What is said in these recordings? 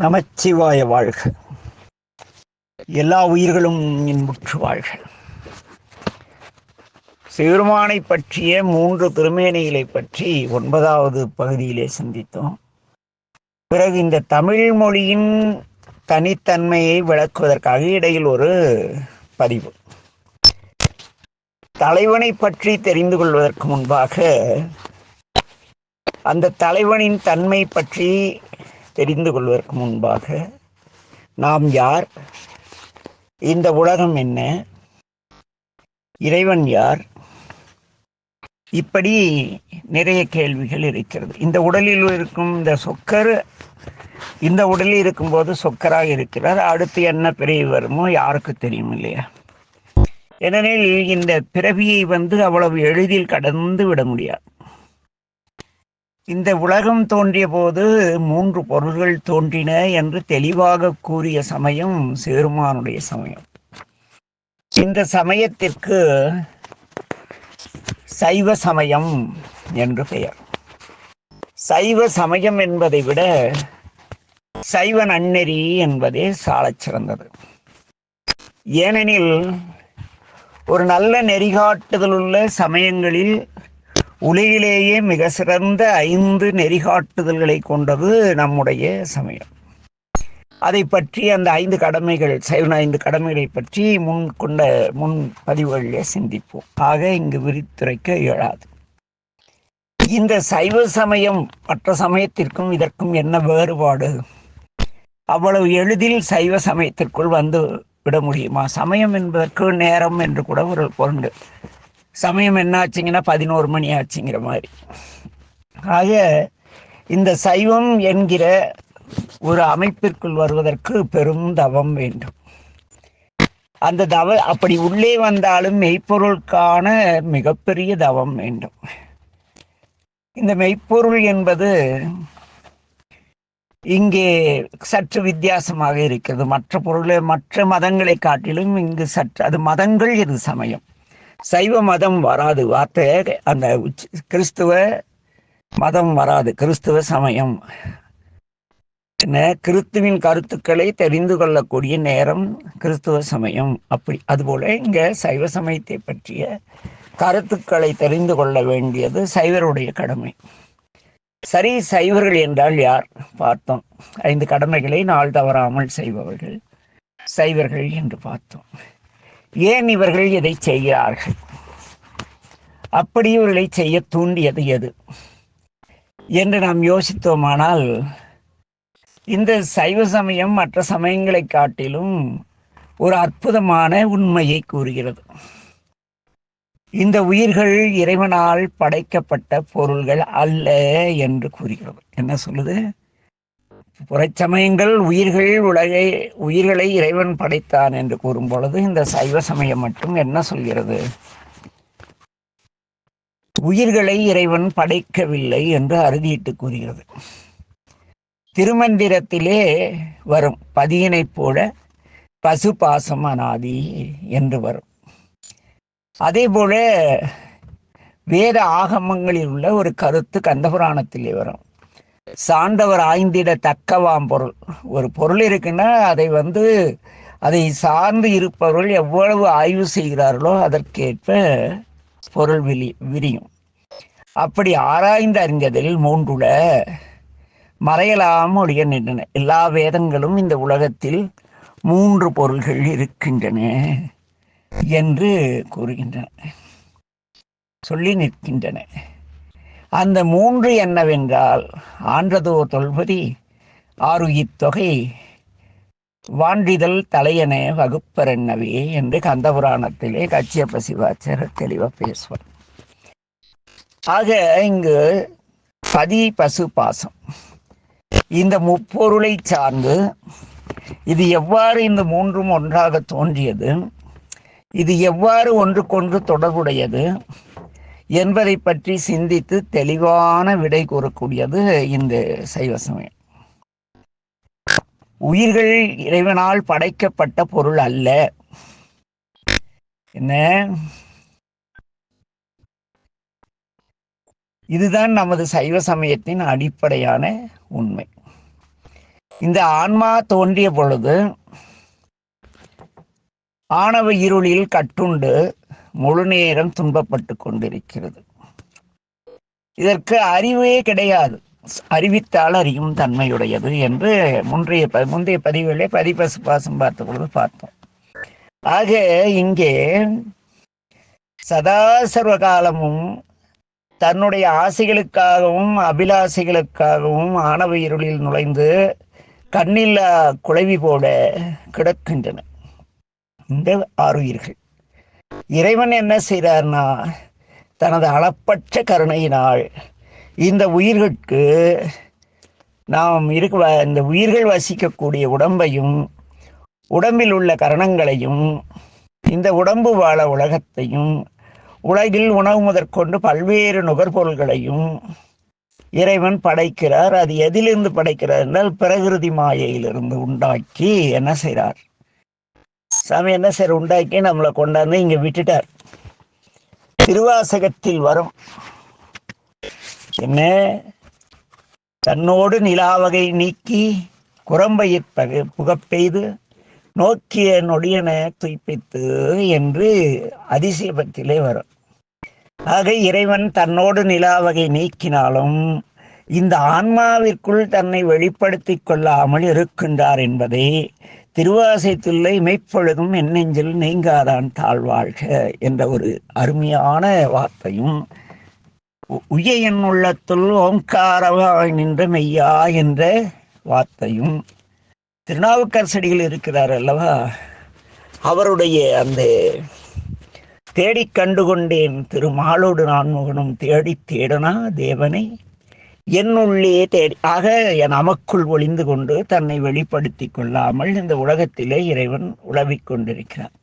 நமச்சிவாய வாழ்க. எல்லா உயிர்களும் இன்புற்று வாழ்க. சிறுமானை பற்றிய மூன்று திருமேனிகளை பற்றி ஒன்பதாவது பகுதியிலே சிந்தித்தோம். பிறகு இந்த தமிழ் மொழியின் தனித்தன்மையை விளக்குவதற்காக இடையில் ஒரு பதிவு. தலைவனை பற்றி தெரிந்து கொள்வதற்கு முன்பாக அந்த தலைவனின் தன்மை பற்றி தெரிந்து கொள்வதற்கு முன்பாக நாம் யார்? இந்த உலகம் என்ன? இறைவன் யார்? இப்படி நிறைய கேள்விகள் இருக்கிறது. இந்த உடலில் இருக்கும் இந்த சொக்கர் இந்த உடலில் இருக்கும்போது சொக்கராக இருக்கிறார். அடுத்து என்ன பிறவி வருமோ யாருக்கு தெரியும் இல்லையா? ஏனெனில் இந்த பிறவியை வந்து அவ்வளவு எளிதில் கடந்து விட முடியாது. இந்த உலகம் தோன்றிய போது மூன்று பொருள்கள் தோன்றின என்று தெளிவாக கூறிய சமயம் சேருமானுடைய சமயம். இந்த சமயத்திற்கு சைவ சமயம் என்று பெயர். சைவ சமயம் என்பதை விட சைவ நன்னெறி என்பதே சாலச் சிறந்தது. ஏனெனில் ஒரு நல்ல நெறிகாட்டுதலுள்ள சமயங்களில் உலகிலேயே மிக சிறந்த ஐந்து நெறிகாட்டுதல்களை கொண்டது நம்முடைய சமயம். அதை பற்றி அந்த ஐந்து கடமைகள் சைவ ஐந்து கடமைகளை பற்றி முன் கொண்ட முன் பதிவுகளிலே சிந்திப்போம். ஆக இங்கு விரித்துரைக்க இயலாது. இந்த சைவ சமயம் மற்ற சமயத்திற்கும் இதற்கும் என்ன வேறுபாடு? அவ்வளவு எளிதில் சைவ சமயத்திற்குள் வந்து விட முடியுமா? சமயம் என்பதற்கு நேரம் என்று கூட ஒரு பொருள். சமயம் என்ன ஆச்சுங்கன்னா பதினோரு மணி ஆச்சுங்கிற மாதிரி. ஆக இந்த சைவம் என்கிற ஒரு அமைப்பிற்குள் வருவதற்கு பெரும் தவம் வேண்டும். அந்த தவ அப்படி உள்ளே வந்தாலும் மெய்ப்பொருளுக்கான மிகப்பெரிய தவம் வேண்டும். இந்த மெய்ப்பொருள் என்பது இங்கே சற்று வித்தியாசமாக இருக்கிறது. மற்ற பொருளை மற்ற மதங்களை காட்டிலும் இங்கு சற்று அது மதங்கள் இது சமயம்? சைவ மதம் வராது. வார்த்தை அந்த உச்ச- கிறிஸ்துவ மதம் வராது. கிறிஸ்துவ சமயம். என்ன? கிறிஸ்துவின் கருத்துக்களை தெரிந்து கொள்ளக்கூடிய நேரம் கிறிஸ்துவ சமயம். அப்படி அதுபோல இங்க சைவ சமயத்தை பற்றிய கருத்துக்களை தெரிந்து கொள்ள வேண்டியது சைவருடைய கடமை. சரி சைவர்கள் என்றால் யார்? பார்த்தோம். ஐந்து கடமைகளை நாள் தவறாமல் செய்பவர்கள் சைவர்கள் என்று பார்த்தோம். ஏன் இவர்கள் இதை செய்கிறார்கள்? அப்படி இவர்களை செய்ய தூண்டியது எது? என்று நாம் யோசித்தோமானால் இந்த சைவ சமயம் மற்ற சமயங்களை காட்டிலும் ஒரு அற்புதமான உண்மையை கூறுகிறது. இந்த உயிர்கள் இறைவனால் படைக்கப்பட்ட பொருள்கள் அல்ல என்று கூறுகிறது. என்ன சொல்லுது? புறச்சமயங்கள் உயிர்கள் உலகை உயிர்களை இறைவன் படைத்தான் என்று கூறும் பொழுது இந்த சைவ சமயம் மட்டும் என்ன சொல்கிறது? உயிர்களை இறைவன் படைக்கவில்லை என்று அறுதியிட்டு கூறுகிறது. திருமந்திரத்திலே வரும் பதியினைப் போல பசு பாசம் அனாதி என்று வரும். அதே போல வேத ஆகமங்களில் உள்ள ஒரு கருத்து கந்தபுராணத்திலே வரும். சார்ந்தவர் ஆய்ந்திட தக்கவாம் பொருள். ஒரு பொருள் இருக்குன்னா அதை வந்து அதை சார்ந்து இருப்பவர்கள் எவ்வளவு ஆய்வு செய்கிறார்களோ அதற்கேற்ப பொருள் விரி விரியும். அப்படி ஆராய்ந்து அறிந்ததில் மூன்றுல மறையலாம் ஒழிய நின்றன. எல்லா வேதங்களும் இந்த உலகத்தில் மூன்று பொருள்கள் இருக்கின்றன என்று கூறுகின்றன. சொல்லி நிற்கின்றன. அந்த மூன்று என்னவென்றால் ஆன்றதோர் தொல்பதி ஆருயித் தொகை வாண்டிதழ் தலையன வகுப்பரென்னவே என்று கந்தபுராணத்திலே கச்சியப்ப சிவாச்சாரர் தெளிவாக பேசுவார். ஆக இங்கு பதி பசு பாசம். இந்த முப்பொருளை சார்ந்து இது எவ்வாறு இந்த மூன்றும் ஒன்றாக தோன்றியது? இது எவ்வாறு ஒன்றுக்கொன்று தொடர்புடையது? என்பதை பற்றி சிந்தித்து தெளிவான விடை கூறக்கூடியது இந்த சைவ சமயம். உயிர்கள் இறைவனால் படைக்கப்பட்ட பொருள் அல்ல. என்ன? இதுதான் நமது சைவ சமயத்தின் அடிப்படையான உண்மை. இந்த ஆன்மா தோன்றிய பொழுது ஆணவ இருளில் கட்டுண்டு முழு நேரம் துன்பப்பட்டு கொண்டிருக்கிறது. இதற்கு அறிவே கிடையாது. அறிவித்தால் அறியும் தன்மையுடையது என்று முன்றைய ப- முந்தைய பதிவுகளே பதிபசு பாசம் பார்த்த பொழுது பார்த்தோம். ஆக இங்கே சதா சர்வ காலமும் தன்னுடைய ஆசைகளுக்காகவும் அபிலாசைகளுக்காகவும் ஆணவ இருளில் நுழைந்து கண்ணில்லா குழவி போல கிடக்கின்றன. இந்த ஆறுயிர்கள் இறைவன் என்ன செய்கிறார்னா தனது அளப்பற்ற கருணையினால் இந்த உயிர்களுக்கு நாம் இருக்க வ- இந்த உயிர்கள் வசிக்கக்கூடிய உடம்பையும் உடம்பில் உள்ள கரணங்களையும் இந்த உடம்பு வாழ உலகத்தையும் உலகில் உணவு முதற்கொண்டு பல்வேறு நுகர்பொருள்களையும் இறைவன் படைக்கிறார். அது எதிலிருந்து படைக்கிறார் என்றால் பிரகிருதி மாயையிலிருந்து உண்டாக்கி என்ன செய்கிறார் சாமி என்ன சார் உண்டாக்கி நம்மளை கொண்டாந்து இங்க விட்டுட்டார்? திருவாசகத்தில் வரும். என்ன? தன்னோடு நிலாவகை நீக்கி குரம்பையிற் பகு புகப்பெய்து நோக்கிய நொடியன துய்ப்பித்து என்று அதிசயபத்திலே வரும். ஆக இறைவன் தன்னோடு நிலாவகை நீக்கினாலும் இந்த ஆன்மாவிற்குள் தன்னை வெளிப்படுத்திக் கொள்ளாமல் இருக்கின்றார் என்பதை திருவாசைத்துள்ளை இமைப்பொழுதும் என் நெஞ்சில் நீங்காதான் தாழ்வாழ்க என்ற ஒரு அருமையான வார்த்தையும் உ- உய என் உள்ளத்துள் ஓங்காரவாய் நின்ற மெய்யா என்ற வார்த்தையும் திருநாவுக்கரசடிகள் இருக்கிறார் அல்லவா? அவருடைய அந்த தேடிக் கண்டுகொண்டேன் திருமாலோடு நான் முகனும் தேடித் தேடனா தேவனை? என்னுள்ளே தேடி ஆக என் நமக்குள் ஒளிந்து கொண்டு தன்னை வெளிப்படுத்திக் கொள்ளாமல் இந்த உலகத்திலே இறைவன் உழவிக் கொண்டிருக்கிறான்.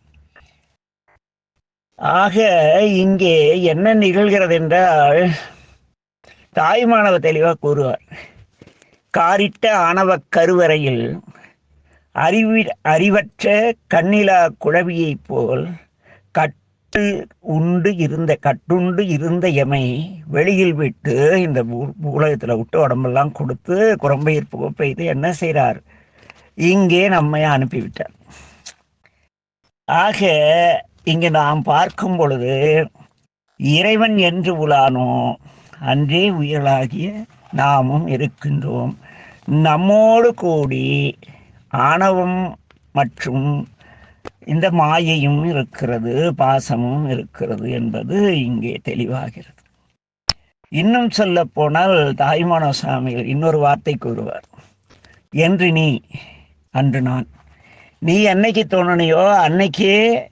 ஆக இங்கே என்ன நிகழ்கிறது என்றால் தாய்மானவ தெளிவாக கூறுவார் காரிட்ட ஆணவ கருவறையில் அறிவி அறிவற்ற கண்ணிலா குழவியைப் போல் கட் உண்டு இருந்த கட்டுண்டு இருந்த எமை வெளியில் விட்டு இந்த உலகத்தில் விட்டு உடம்பெல்லாம் கொடுத்து குரம்பயிர் புகப்பெய்து என்ன செய்கிறார் இங்கே நம்மை அனுப்பிவிட்டார். ஆக இங்கே நாம் பார்க்கும் பொழுது இறைவன் என்று உலானோ அன்றே உயிர்களாகிய நாமும் இருக்கின்றோம். நம்மோடு கூடி ஆணவம் மற்றும் இந்த மாயையும் இருக்கிறது பாசமும் இருக்கிறது என்பது இங்கே தெளிவாகிறது. இன்னும் சொல்ல போனால் தாய்மான சுவாமிகள் இன்னொரு வார்த்தை கூறுவார். என்று நீ அன்று நான். நீ என்னைக்கு தோணுனியோ அன்னைக்கே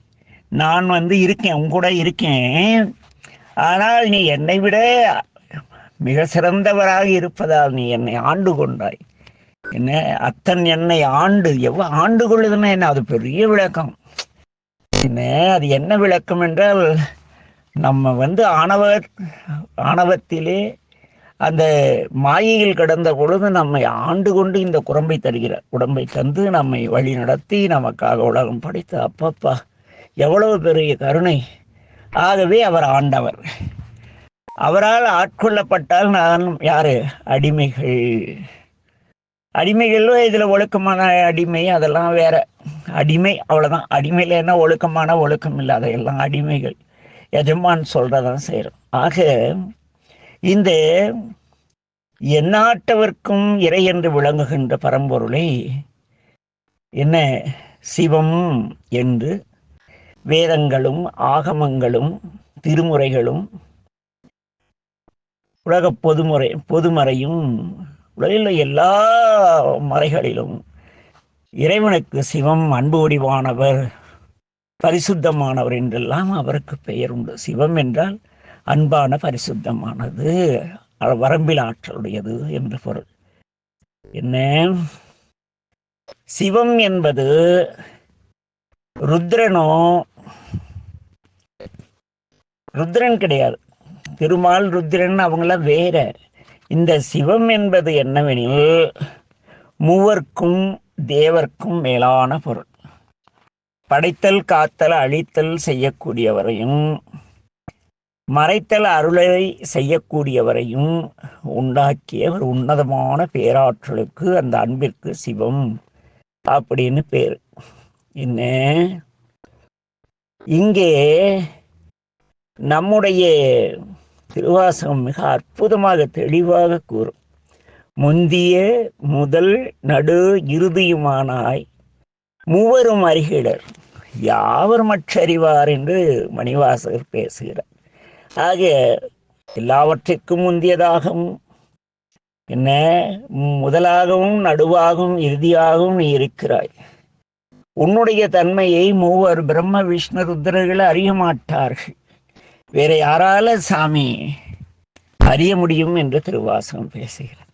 நான் வந்து இருக்கேன் உன் கூட இருக்கேன். ஆனால் நீ என்னை விட மிக சிறந்தவராக இருப்பதால் நீ என்னை ஆண்டு கொண்டாய். என்ன அத்தன் என்னை ஆண்டு எவ்வளோ ஆண்டு கொள்ளுதுன்னா என்ன அது பெரிய விளக்கம். என்ன அது என்ன விளக்கம் என்றால் நம்ம வந்து ஆணவ ஆணவத்திலே அந்த மாயையில் கடந்த பொழுது நம்மை ஆண்டு கொண்டு இந்த குரம்பை தருகிறார் உடம்பை தந்து நம்மை வழி நடத்தி நமக்காக உலகம் படைத்து அப்பப்பா எவ்வளவு பெரிய கருணை. ஆகவே அவர் ஆண்டவர். அவரால் ஆட்கொள்ளப்பட்டால் நான் யாரு? அடிமைகள். அடிமைகளும் இதுல ஒழுக்கமான அடிமை? அதெல்லாம் வேற. அடிமை அவ்வளவுதான். அடிமையில என்ன ஒழுக்கமான ஒழுக்கம் இல்லாத எல்லாம் அடிமைகள். எஜமான் சொல்றதான் செய்யறோம் ஆக இந்த எந்நாட்டவர்க்கும் இறை என்று விளங்குகின்ற பரம்பொருளை என்ன? சிவம் என்று வேதங்களும் ஆகமங்களும் திருமுறைகளும் உலக பொதுமுறை பொதுமறையும் உலகில் எல்லா மறைகளிலும் இறைவனுக்கு சிவம் அன்பு வடிவானவர் பரிசுத்தமானவர் என்றெல்லாம் அவருக்கு பெயர் உண்டு. சிவம் என்றால் அன்பான பரிசுத்தமானது வரம்பில் ஆற்றலுடையது என்று பொருள். என்ன? சிவம் என்பது ருத்ரனோ ருத்ரன் கிடையாது. திருமால் ருத்ரன் அவங்களாம் வேற. இந்த சிவம் என்பது என்னவெனில் மூவர்க்கும் தேவர்க்கும் மேலான பொருள். படைத்தல் காத்தல் அழித்தல் செய்யக்கூடியவரையும் மறைத்தல் அருளை செய்யக்கூடியவரையும் உண்டாக்கிய ஒரு உன்னதமான பேராற்றலுக்கு அந்த அன்பிற்கு சிவம் அப்படின்னு பேர். என்ன? இங்கே நம்முடைய திருவாசகம் மிக அற்புதமாக தெளிவாக கூறும். முந்திய முதல் நடு இறுதியுமானாய் மூவரும் அருகிடர் யாவர் மற்றறிவார் என்று மணிவாசகர் பேசுகிறார். ஆக எல்லாவற்றிற்கும் முந்தியதாகவும் என்ன? முதலாகவும் நடுவாகவும் இறுதியாகவும் நீ இருக்கிறாய். உன்னுடைய தன்மையை மூவர் பிரம்ம விஷ்ணு ருத்ரர்கள் அறிய மாட்டார்கள். வேற யாரால சாமி அறிய முடியும் என்று திருவாசகம் பேசுகிறார்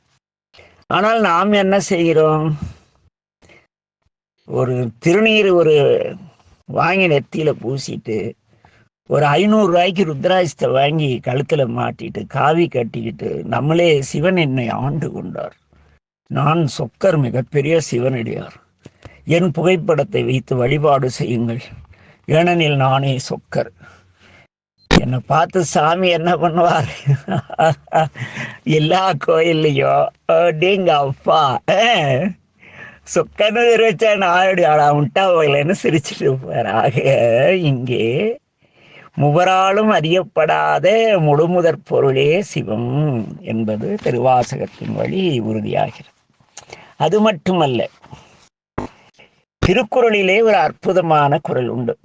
ஆனால் நாம் என்ன செய்கிறோம்? ஒரு திருநீர் ஒரு வாங்கி நெத்தியில பூசிட்டு ஒரு ஐநூறு ரூபாய்க்கு ருத்ராட்சத்தை வாங்கி கழுத்துல மாட்டிட்டு காவி கட்டிக்கிட்டு நம்மளே சிவன் என்னை ஆண்டு கொண்டார். நான் சொக்கர் மிகப்பெரிய சிவனடியார். என் புகைப்படத்தை வைத்து வழிபாடு செய்யுங்கள். ஏனெனில் நானே சொக்கர். என்னை பார்த்து சாமி என்ன பண்ணுவார்? எல்லா கோயில்லையும் அப்படிங்க அப்பா சொக்கன்னு தெரிவிச்சா நாயுடு ஆடா உண்டா போகலன்னு சிரிச்சுட்டு இருப்பார் ஆக இங்கே முவராலும் அறியப்படாத முழுமுதற் பொருளே சிவம் என்பது திருவாசகத்தின் வழி உறுதியாகிறது. அது மட்டுமல்ல திருக்குறளிலே ஒரு அற்புதமான குரல் உண்டு.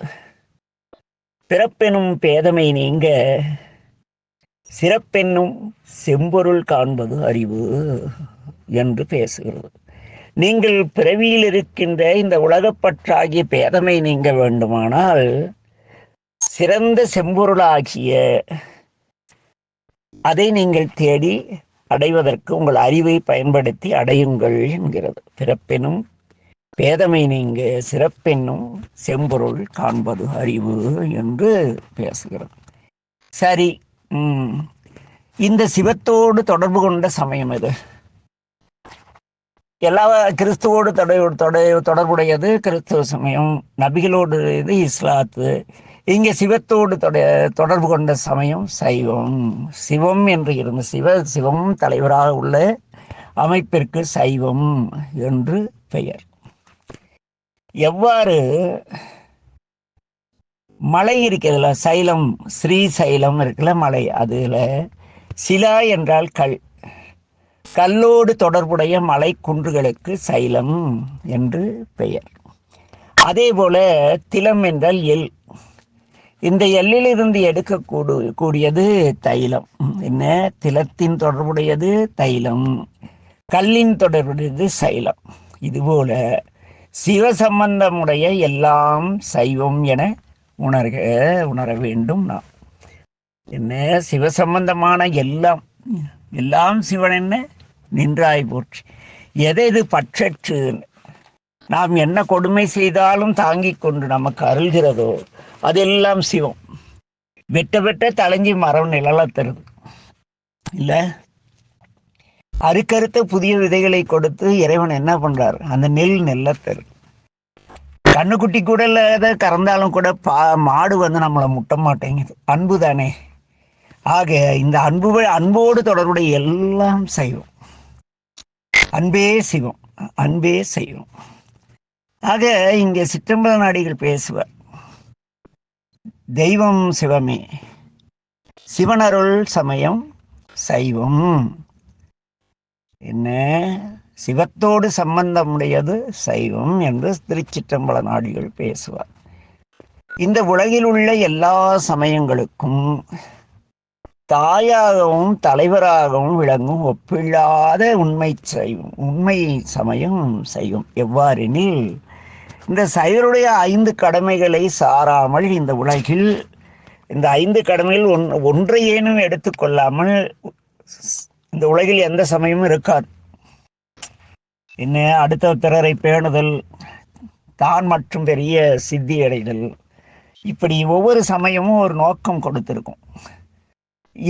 பிறப்பெனும் பேதமை நீங்க சிறப்பென்னும் செம்பொருள் காண்பது அறிவு என்று பேசுகிறது. நீங்கள் பிறவியில் இருக்கின்ற இந்த உலகப்பற்றாகிய பேதமை நீங்க வேண்டுமானால் சிறந்த செம்பொருளாகிய அதை நீங்கள் தேடி அடைவதற்கு உங்கள் அறிவை பயன்படுத்தி அடையுங்கள் என்கிறது. பிறப்பெனும் பேதமை நீங்க சிறப்பென்னும் செம்பொருள் காண்பது அறிவு என்று பேசுகிறது. சரி இந்த சிவத்தோடு தொடர்பு கொண்ட சமயம் இது. எல்லா கிறிஸ்துவோடு தொடர் தொடர்புடையது கிறிஸ்துவ சமயம் நபிகளோடு இது இஸ்லாத்து. இங்கே சிவத்தோடு தொட தொடர்பு கொண்ட சமயம் சைவம். சிவம் என்று இருந்த சிவ சிவம் தலைவராக உள்ள அமைப்பிற்கு சைவம் என்று பெயர். எவ்வாறு மலை இருக்கிறதுல சைலம் ஸ்ரீ சைலம் இருக்குல்ல மலை அதில் சிலா என்றால் கல். கல்லோடு தொடர்புடைய மலை குன்றுகளுக்கு சைலம் என்று பெயர். அதே போல திலம் என்றால் எல். இந்த எல்லிலிருந்து எடுக்கக்கூடு கூடியது தைலம். என்ன? திலத்தின் தொடர்புடையது தைலம். கல்லின் தொடர்புடையது சைலம். இதுபோல சிவ சம்பந்தமுடைய எல்லாம் சைவம் என உணர்க உணர வேண்டும் நாம். என்ன? சிவசம்பந்தமான எல்லாம் எல்லாம் சிவன் என்ன? நின்றாய் போற்றி. எதை இது பற்றற்று? நாம் என்ன கொடுமை செய்தாலும் தாங்கிக் கொண்டு நமக்கு அருள்கிறதோ அதெல்லாம் சிவம். வெட்ட வெட்ட தலைஞ்சி மரம் நிழல தருது அறுக்கறுத்த புதிய விதைகளை கொடுத்து இறைவன் என்ன பண்றார்? அந்த நெல் நெல்லத்தர் கண்ணுக்குட்டி கூட இல்லாத கறந்தாலும் கூட பா மாடு வந்து நம்மளை முட்ட மாட்டேங்குது. அன்பு தானே ஆக இந்த அன்பு அன்போடு தொடர்புடைய எல்லாம் செய்வோம். அன்பே செய்வோம் அன்பே செய்வோம். ஆக இங்கே சிற்றம்பல நாடிகள் பேசுவார். தெய்வம் சிவமே. சிவனருள் சமயம் சைவம். என்ன? சிவத்தோடு சம்பந்தமுடையது சைவம் என்று திருச்சிற்றம்பல நாடிகள் பேசுவார். இந்த உலகில் உள்ள எல்லா சமயங்களுக்கும் தாயாகவும் தலைவராகவும் விளங்கும் ஒப்பில்லாத உண்மை சைவம் உண்மை சமயம் சைவம். எவ்வாறெனில் இந்த சைவருடைய ஐந்து கடமைகளை சாராமல் இந்த உலகில் இந்த ஐந்து கடமைகள் ஒன் ஒன்றையேனும் எடுத்துக்கொள்ளாமல் இந்த உலகில் எந்த சமயமும் இருக்காது. என்ன அடுத்த பிறரை பேணுதல் தான் மற்றும் பெரிய சித்தி அடைதல். இப்படி ஒவ்வொரு சமயமும் ஒரு நோக்கம் கொடுத்திருக்கும்.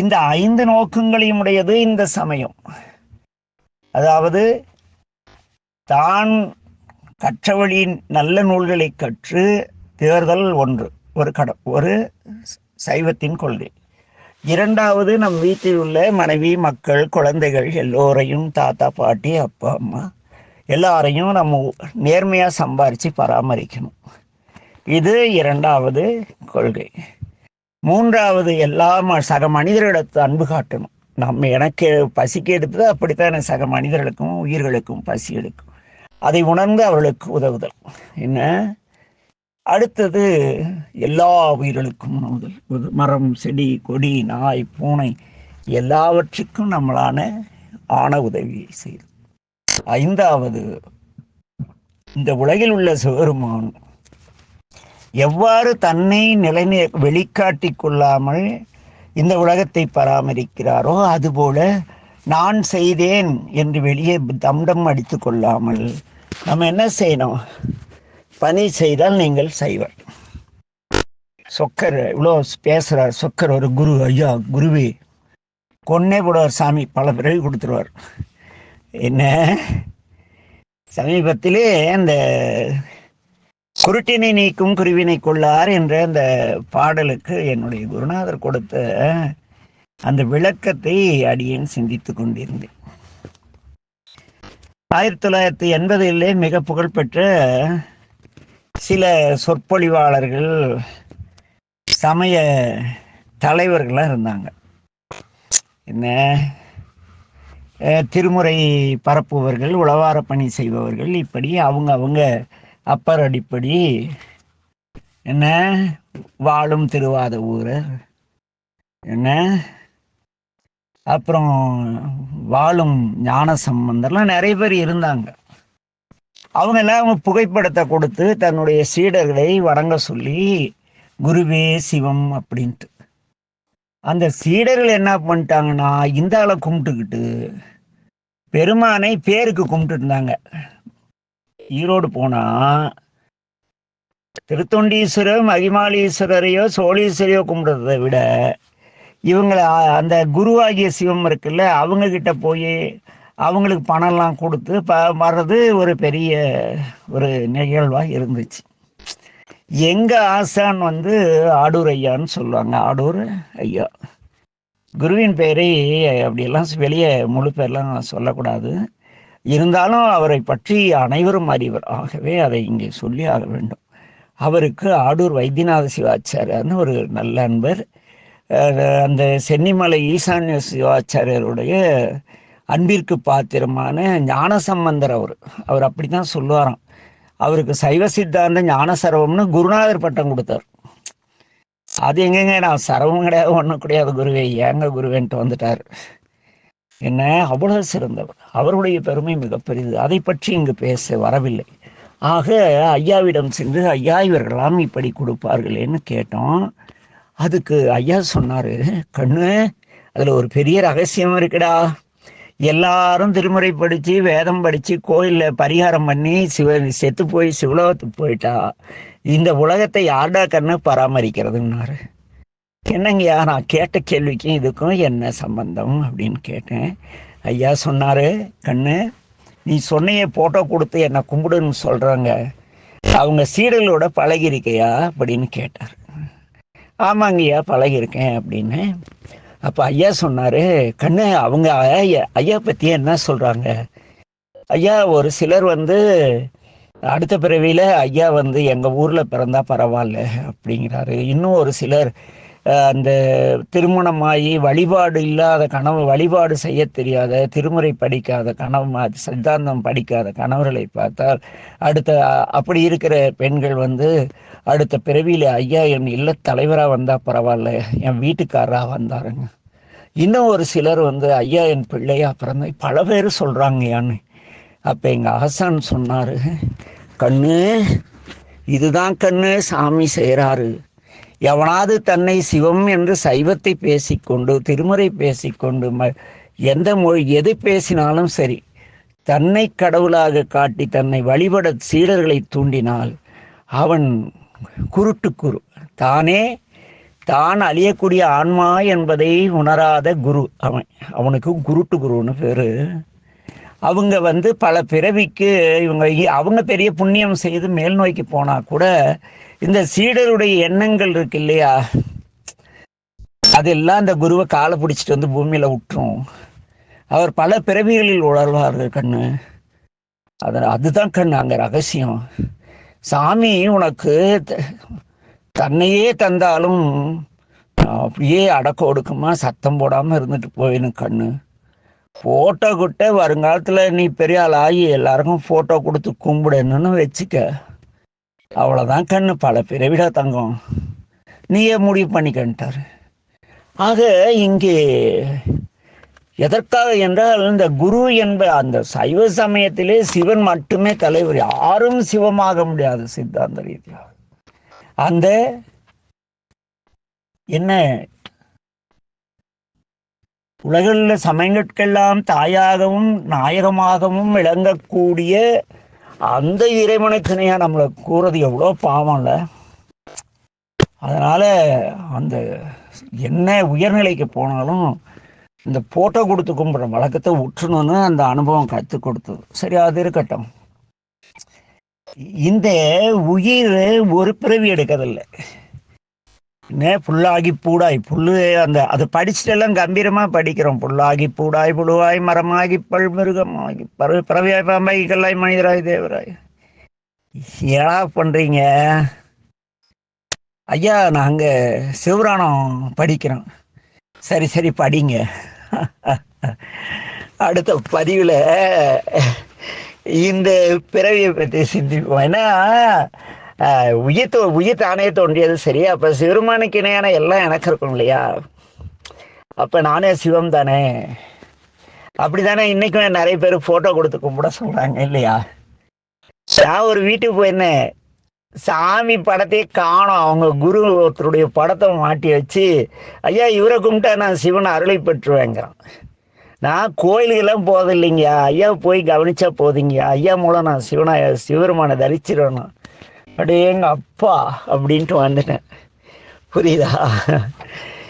இந்த ஐந்து நோக்கங்களையும் உடையது இந்த சமயம். அதாவது தான் கற்ற வழியின் நல்ல நூல்களை கற்று தேர்தல் ஒன்று ஒரு கட ஒரு சைவத்தின் கொள்கை. இரண்டாவது நம் வீட்டில் உள்ள மனைவி மக்கள் குழந்தைகள் எல்லோரையும் தாத்தா பாட்டி அப்பா அம்மா எல்லாரையும் நம்ம நேர்மையாக சம்பாரித்து பராமரிக்கணும். இது இரண்டாவது கொள்கை. மூன்றாவது எல்லா ம- சக மனிதர்களிடத்து அன்பு காட்டணும். நம்ம எனக்கு பசிக்கு எடுத்தது அப்படித்தான் சக மனிதர்களுக்கும் உயிர்களுக்கும் பசி எடுக்கும். அதை உணர்ந்து அவர்களுக்கு உதவுதல். என்ன? அடுத்தது எல்லா உயிர்களுக்கும் உணவுதல் மரம் செடி கொடி நாய் பூனை எல்லாவற்றுக்கும் நம்மளான ஆன உதவியை செய்து ஐந்தாவது இந்த உலகில் உள்ள சிவருமான் எவ்வாறு தன்னை நிலைநி வெளிக்காட்டி கொள்ளாமல் இந்த உலகத்தை பராமரிக்கிறாரோ அதுபோல நான் செய்தேன் என்று வெளியே தம்டம் அடித்து கொள்ளாமல் நம்ம என்ன செய்யணும்? பணி செய்தால் நீங்கள் செய்வர் சொக்கர் இவ்வளோ பேசுகிறார் சொக்கர் ஒரு குரு ஐயா குருவி. கொன்னே போடுவார் சாமி பல பிறகு கொடுத்துருவார். என்ன? சமீபத்திலே அந்த குருட்டினை நீக்கும் குருவினை கொள்ளார் என்ற அந்த பாடலுக்கு என்னுடைய குருநாதர் கொடுத்த அந்த விளக்கத்தை அடியேன் சிந்தித்து கொண்டிருந்தேன். ஆயிரத்தி தொள்ளாயிரத்தி எண்பதிலே மிக புகழ்பெற்ற சில சொற்பொழிவாளர்கள் சமய தலைவர்களாக இருந்தாங்க. என்ன? திருமுறை பரப்புவர்கள் உளவார பணி செய்பவர்கள் இப்படி அவங்க அவங்க அப்பர் அடிப்படி என்ன? வாழும் திருவாத ஊரர் என்ன? அப்புறம் வாழும் ஞான சம்பந்தர்லாம் நிறைய பேர் இருந்தாங்க. அவங்க எல்லாம் அவங்க புகைப்படத்தை கொடுத்து தன்னுடைய சீடர்களை வணங்க சொல்லி குருவே சிவம் அப்படின்ட்டு. அந்த சீடர்கள் என்ன பண்ணிட்டாங்கன்னா இந்த ஆளை கும்பிட்டுக்கிட்டு பெருமானை பேருக்கு கும்பிட்டு இருந்தாங்க. ஈரோடு போனா திருத்தொண்டீஸ்வரர் மகிமாலீஸ்வரரையோ சோழீஸ்வரையோ கும்பிடுறதை விட இவங்களை அந்த குருவாகிய சிவம் இருக்குல்ல அவங்க கிட்ட போய் அவங்களுக்கு பணம்லாம் கொடுத்து ப வர்றது ஒரு பெரிய ஒரு நிகழ்வாக இருந்துச்சு. எங்கள் ஆசான் வந்து ஆடூர் ஐயான்னு சொல்லுவாங்க. ஆடூர் ஐயா. குருவின் பெயரை அப்படியெல்லாம் வெளியே முழு பேர்லாம் சொல்லக்கூடாது. இருந்தாலும் அவரை பற்றி அனைவரும் அறிவர். ஆகவே அதை இங்கே சொல்லி ஆக வேண்டும். அவருக்கு ஆடூர் வைத்தியநாத சிவாச்சாரியார்னு ஒரு நல்ல அன்பர். அந்த சென்னிமலை ஈசான்ய சிவாச்சாரியருடைய அன்பிற்கு பாத்திரமான ஞானசம்பந்தர் அவர். அவர் அப்படி தான் சொல்லுவாராம். அவருக்கு சைவ சித்தாந்த ஞான சரவம்னு குருநாதர் பட்டம் கொடுத்தார். அது எங்கங்க நான் சரவம் கிடையாது ஒன்றும் கிடையாது குருவே ஏங்க குருவேன்ட்டு வந்துட்டார். என்ன? அவ்வளவு சிறந்தவர். அவருடைய பெருமை மிகப்பெரியது அதை பற்றி இங்கு பேச வரவில்லை. ஆக ஐயாவிடம் சென்று ஐயா இவர்களாம் இப்படி கொடுப்பார்களேன்னு கேட்டோம். அதுக்கு ஐயா சொன்னார் கண்ணு அதில் ஒரு பெரிய ரகசியம் இருக்குடா. எல்லாரும் திருமுறை படித்து வேதம் படித்து கோயிலில் பரிகாரம் பண்ணி சிவ செத்து போய் சிவலோகத்துக்கு போயிட்டா இந்த உலகத்தை யார்டா கண்ணு பராமரிக்கிறதுன்னாரு. என்னங்கய்யா நான் கேட்ட கேள்விக்கும் இதுக்கும் என்ன சம்பந்தம் அப்படின்னு கேட்டேன். ஐயா சொன்னார் கண்ணு நீ சொன்னையே ஃபோட்டோ கொடுத்து என்னை கும்பிடுன்னு சொல்கிறாங்க அவங்க சீடர்களோட பழகிருக்கையா அப்படின்னு கேட்டார். ஆமாங்கய்யா பழகிருக்கேன் அப்படின்னு அப்போ ஐயா சொன்னாரு கண்ணு அவங்க ஐயா ஐயா பற்றி என்ன சொல்றாங்க? ஐயா ஒரு சிலர் வந்து அடுத்த பிறவியில் ஐயா வந்து எங்கள் ஊரில் பிறந்தா பரவாயில்ல அப்படிங்கிறாரு. இன்னும் ஒரு சிலர் அந்த திருமணமாகி வழிபாடு இல்லாத கணவன் வழிபாடு செய்ய தெரியாத திருமுறை படிக்காத கணவன் சித்தாந்தம் படிக்காத கணவர்களை பார்த்தால் அடுத்த அப்படி இருக்கிற பெண்கள் வந்து அடுத்த பிறவியில் ஐயா என் இல்ல தலைவராக வந்தால் பரவாயில்ல என் வீட்டுக்காரராக வந்தாருங்க. இன்னும் ஒரு சிலர் வந்து ஐயா என் பிள்ளையா பிறந்த பல பேர் சொல்கிறாங்கயான்னு அப்போ எங்கள் ஆசான் சொன்னார் கண்ணு இதுதான் கண்ணு சாமி செய்கிறாரு எவனாவது தன்னை சிவம் என்று சைவத்தை பேசிக்கொண்டு திருமுறை பேசிக்கொண்டு ம எந்த மொழி எது பேசினாலும் சரி தன்னை கடவுளாக காட்டி தன்னை வழிபட சீடர்களை தூண்டினால் அவன் குருட்டு குரு. தானே தான் அழியக்கூடிய ஆன்மா என்பதை உணராத குரு அவன். அவனுக்கு குருட்டு குருன்னு பேரு. அவங்க வந்து பல பிறவிக்கு இவங்க அவங்க பெரிய புண்ணியம் செய்து மேல் நோக்கி போனா கூட இந்த சீடருடைய எண்ணங்கள் இருக்கு இல்லையா? அதெல்லாம் அந்த குருவை காலை பிடிச்சிட்டு வந்து பூமியில் விட்டுரும் அவர் பல பிறவிகளில் உணர்வார்கள் கண்ணு. அத அதுதான் கண்ணு அங்கே ரகசியம். சாமி உனக்கு த- தன்னையே தந்தாலும் அப்படியே அடக்க ஒடுக்கமா சத்தம் போடாமல் இருந்துட்டு போயினு கண்ணு. ஃபோட்டோ கிட்ட வருங்காலத்தில் நீ பெரிய ஆள் ஆகி எல்லாருக்கும் ஃபோட்டோ கொடுத்து கும்பிடணும்னு வச்சுக்க. அவ்வளோதான் கண்ணு பல பிறவிடா தங்கம். நீயே முடிவு பண்ணிக்கன்ட்டார். ஆக இங்கே எதற்காக என்றால் இந்த குரு என்ப அந்த சைவ சமயத்திலே சிவன் மட்டுமே தலைவர் யாரும் சிவமாக முடியாது சித்தாந்த ரீதியாக. அந்த என்ன? உலகில் சமயங்களுக்கெல்லாம் தாயாகவும் நாயகமாகவும் விளங்கக்கூடிய அந்த இறைவனுக்கு இணையா நம்மளை கூறது எவ்வளோ பாவம்ல. அதனால அந்த என்ன உயர்நிலைக்கு போனாலும் இந்த போட்டோ கொடுத்து கும்பிட்ற வழக்கத்தை விட்டுணுன்னு அந்த அனுபவம் கற்றுக் கொடுத்தது. சரி அது இருக்கட்டும். இந்த உயிர் ஒரு பிறவி எடுக்கிறதில்லை. நே புல்லாகி பூடாய் புல்லு அந்த அதை படிச்சுட்டெல்லாம் கம்பீரமாக படிக்கிறோம். புல்லாகி பூடாய் புழுவாய் மரமாகி பல் மிருகமாகி பறவை பறவையாய் பாம்பாய் கல்லாய் மனிதராய் தேவராய். ஏடா பண்ணுறீங்க ஐயா நாங்கள் சிவராணம் படிக்கிறோம் சரி சரி படிங்க. அடுத்த பதிவில் இந்த பிறவியை பற்றி சிந்திப்போம். ஏன்னா உயிர் உயிர் தானே தோன்றியது சரி. அப்போ சிவருமானுக்கு இணையான எல்லாம் எனக்கு இருக்கும் இல்லையா? அப்போ நானே சிவம் தானே. அப்படி தானே இன்றைக்குமே நிறைய பேர் ஃபோட்டோ கொடுத்து கும்பிட சொல்கிறாங்க இல்லையா? நான் ஒரு வீட்டுக்கு போயிருந்தேன். சாமி படத்தையே காணும். அவங்க குரு ஒருத்தருடைய படத்தை மாட்டி வச்சு ஐயா இவரை கும்பிட்டா நான் சிவனை அருளை பெற்றுவேங்கிறான். நான் கோயிலுக்கெல்லாம் போதில்லைங்கய்யா ஐயா போய் கவனிச்சா போதுங்கய்யா. ஐயா மூலம் நான் சிவனை சிவருமான தரிச்சிடணும் அப்படியே எங்கள் அப்பா அப்படின்ட்டு வந்துட்டேன். புரியுதா?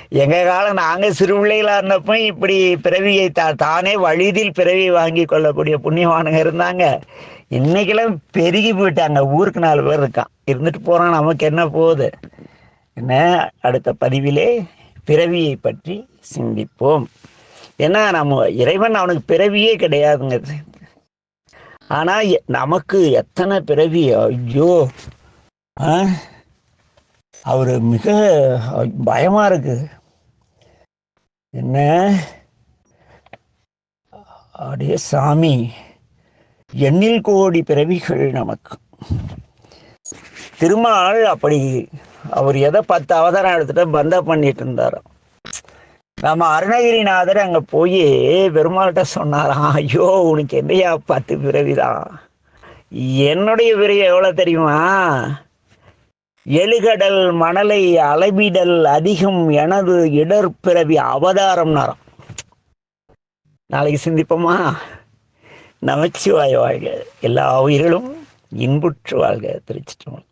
எங்கள் காலம் நாங்கள் சிறு பிள்ளைகளாக இருந்தப்போ இப்படி பிறவியை தா தானே வழிதில் பிறவி வாங்கி கொள்ளக்கூடிய புண்ணியவானுங்க இருந்தாங்க. இன்னைக்கெல்லாம் பெருகி போயிட்டாங்க. ஊருக்கு நாலு பேர் இருக்கான். இருந்துட்டு போகிறான் நமக்கு என்ன போகுது? என்ன? அடுத்த பதிவிலே பிறவியை பற்றி சிந்திப்போம். ஏன்னா நம்ம இறைவன் அவனுக்கு பிறவியே கிடையாதுங்கிறது. ஆனா எ- நமக்கு எத்தனை பிறவி? ஐயோ. ஆ? மிக பயமா இருக்கு. என்ன? அப்படியே சாமி. எண்ணில் கோடி பிறவிகள் நமக்கு. திருமால் அப்படி அவர் எதை பத்து அவதாரம் எடுத்துட்டு பந்த பண்ணிட்டு இருந்தாராம் நம்ம அருணகிரிநாதர் அங்க போய் பெருமாள்கிட்ட சொன்னாராம் ஐயோ உனக்கு என்னையா பத்து பிறவிதான்? என்னுடைய பிறவி எவ்வளோ தெரியுமா? எழுகடல் மணலை அளவிடல் அதிகம் எனது இடர் பிறவி அவதாரம்னாராம். நாளைக்கு சிந்திப்போமா? நமச்சிவாய் வாழ்க. எல்லா உயிர்களும் இன்புற்று வாழ்க. திருச்சிட்டு